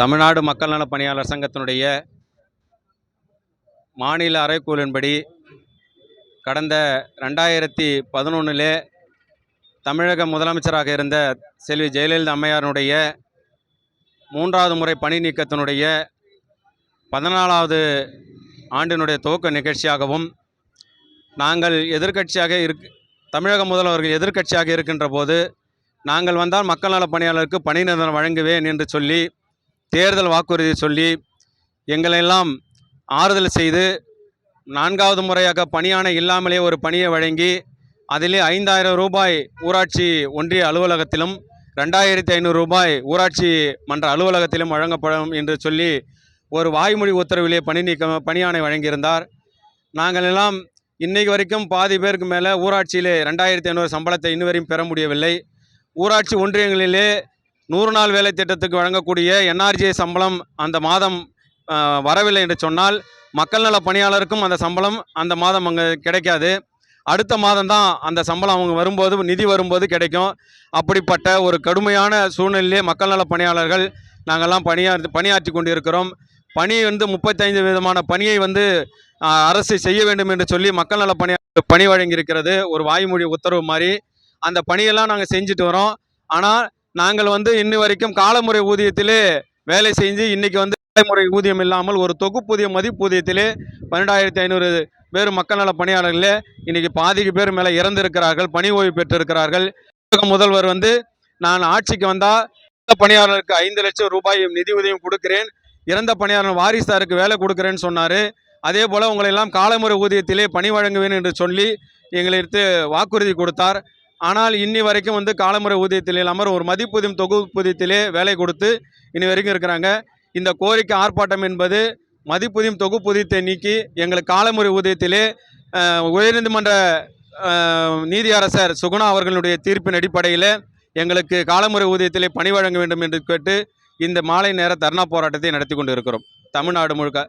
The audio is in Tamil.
தமிழ்நாடு மக்கள் நல பணியாளர் சங்கத்தினுடைய மாநில அறைக்கூலின்படி கடந்த ரெண்டாயிரத்தி பதினொன்றிலே தமிழக முதலமைச்சராக இருந்த செல்வி ஜெயலலிதா அம்மையாருடைய மூன்றாவது முறை பணி நீக்கத்தினுடைய பதினாலாவது ஆண்டினுடைய துவக்க நிகழ்ச்சியாகவும் நாங்கள் எதிர்க்கட்சியாக இருக் தமிழக முதல்வர்கள் எதிர்க்கட்சியாக இருக்கின்ற போது நாங்கள் வந்தால் மக்கள் நல பணியாளருக்கு பணி நிரந்தரம் வழங்குவேன் என்று சொல்லி தேர்தல் வாக்குறுதி சொல்லி எங்களெல்லாம் ஆறுதல் செய்து நான்காவது முறையாக பணியாணை இல்லாமலே ஒரு பணியை வழங்கி அதிலே ஐந்தாயிரம் ரூபாய் ஊராட்சி ஒன்றிய அலுவலகத்திலும் ரெண்டாயிரத்தி ஐநூறு ரூபாய் ஊராட்சி மன்ற அலுவலகத்திலும் வழங்கப்படும் என்று சொல்லி ஒரு வாய்மொழி உத்தரவிலே பணி நீக்க பணியாணை வழங்கியிருந்தார். நாங்கள் எல்லாம் இன்றைக்கு வரைக்கும் பாதி பேருக்கு மேலே ஊராட்சியிலே ரெண்டாயிரத்தி ஐநூறு சம்பளத்தை இன்னும் வரையும் பெற முடியவில்லை. ஊராட்சி ஒன்றியங்களிலே நூறு நாள் வேலை திட்டத்துக்கு வழங்கக்கூடிய என்ஆர்ஜி சம்பளம் அந்த மாதம் வரவில்லை என்று சொன்னால் மக்கள் நல பணியாளருக்கும் அந்த சம்பளம் அந்த மாதம் அங்கே கிடைக்காது. அடுத்த மாதம் தான் அந்த சம்பளம் அவங்க வரும்போது நிதி வரும்போது கிடைக்கும். அப்படிப்பட்ட ஒரு கடுமையான சூழ்நிலையிலே மக்கள் நல பணியாளர்கள் நாங்கள்லாம் பணியாற்றி பணியாற்றி கொண்டிருக்கிறோம். பணி வந்து முப்பத்தைந்து விதமான பணியை வந்து அரசு செய்ய வேண்டும் என்று சொல்லி மக்கள் நல பணியாளர் பணி வழங்கியிருக்கிறது. ஒரு வாய்மொழி உத்தரவு மாதிரி அந்த பணியெல்லாம் நாங்கள் செஞ்சுட்டு வரோம். ஆனால் நாங்கள் வந்து இன்னி வரைக்கும் காலமுறை ஊதியத்திலே வேலை செஞ்சு இன்றைக்கி வந்து காலமுறை ஊதியம் இல்லாமல் ஒரு தொகுப்பூதிய மதிப்பூதியத்திலே பன்னெண்டாயிரத்தி ஐநூறு பேர் மக்கள் நல பணியாளர்களே இன்றைக்கி பாதிக்கு பேர் மேலே இறந்திருக்கிறார்கள் பணி ஓய்வு பெற்றிருக்கிறார்கள். முதல்வர் வந்து நான் ஆட்சிக்கு வந்தால் இறந்த பணியாளருக்கு ஐந்து லட்சம் ரூபாய் நிதி உதவியும் கொடுக்கிறேன். இறந்த பணியாளர் வாரிசாருக்கு வேலை கொடுக்குறேன்னு சொன்னார். அதே போல் உங்களை எல்லாம் காலமுறை ஊதியத்திலே பணி வழங்குவேன் என்று சொல்லி எங்களுக்கு வாக்குறுதி கொடுத்தார். ஆனால் இன்னி வரைக்கும் வந்து காலமுறை ஊதியத்தில் இல்லாமல் ஒரு மதிப்பூதியம் தொகுப்பூதியத்திலே வேலை கொடுத்து இனி வரைக்கும் இருக்கிறாங்க. இந்த கோரிக்கை ஆர்ப்பாட்டம் என்பது மதிப்பூதியம் தொகுப்பூதியத்தை நீக்கி எங்களுக்கு காலமுறை ஊதியத்திலே உயர்நீதிமன்ற நீதியரசர் சுகுணா அவர்களுடைய தீர்ப்பின் அடிப்படையில் எங்களுக்கு காலமுறை ஊதியத்திலே பணி வழங்க வேண்டும் என்று கேட்டு இந்த மாலை நேர தர்ணா போராட்டத்தை நடத்தி கொண்டு இருக்கிறோம் தமிழ்நாடு முழுக்க.